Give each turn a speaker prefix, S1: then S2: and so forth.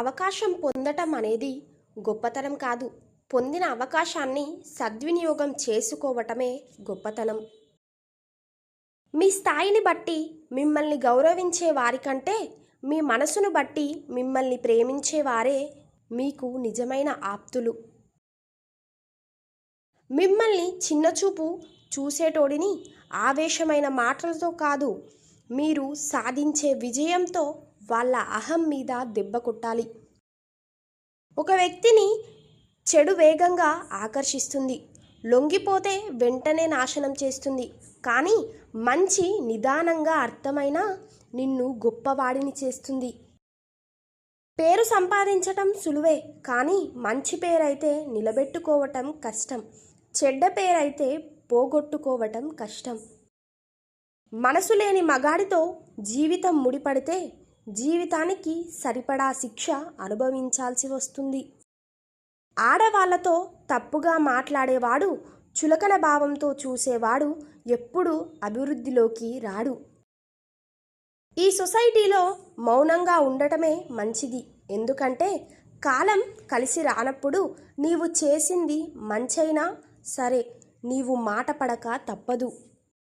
S1: అవకాశం పొందటం అనేది గొప్పతనం కాదు. పొందిన అవకాశాన్ని సద్వినియోగం చేసుకోవటమే గొప్పతనం. మీ స్థాయిని బట్టి మిమ్మల్ని గౌరవించే వారికంటే మీ మనసును బట్టి మిమ్మల్ని ప్రేమించేవారే మీకు నిజమైన ఆప్తులు. మిమ్మల్ని చిన్నచూపు చూసేటోడిని ఆవేశమైన మాటలతో కాదు మీరు సాధించే విజయంతో వాళ్ళ అహం మీద దెబ్బ కొట్టాలి. ఒక వ్యక్తిని చెడు వేగంగా ఆకర్షిస్తుంది. లొంగిపోతే వెంటనే నాశనం చేస్తుంది. కానీ మంచి నిదానంగా అర్థమైన నిన్ను గొప్పవాడిని చేస్తుంది. పేరు సంపాదించటం సులువే కానీ మంచి పేరైతే నిలబెట్టుకోవటం కష్టం. చెడ్డ పేరైతే పోగొట్టుకోవటం కష్టం. మనసు లేని మగాడితో జీవితం ముడిపడితే జీవితానికి సరిపడా శిక్ష అనుభవించాల్సి వస్తుంది. ఆడవాళ్ళతో తప్పుగా మాట్లాడేవాడు చులకన భావంతో చూసేవాడు ఎప్పుడూ అభివృద్ధిలోకి రాడు. ఈ సొసైటీలో మౌనంగా ఉండటమే మంచిది. ఎందుకంటే కాలం కలిసి రానప్పుడు నీవు చేసింది మంచైనా సరే నీవు మాట పడక తప్పదు.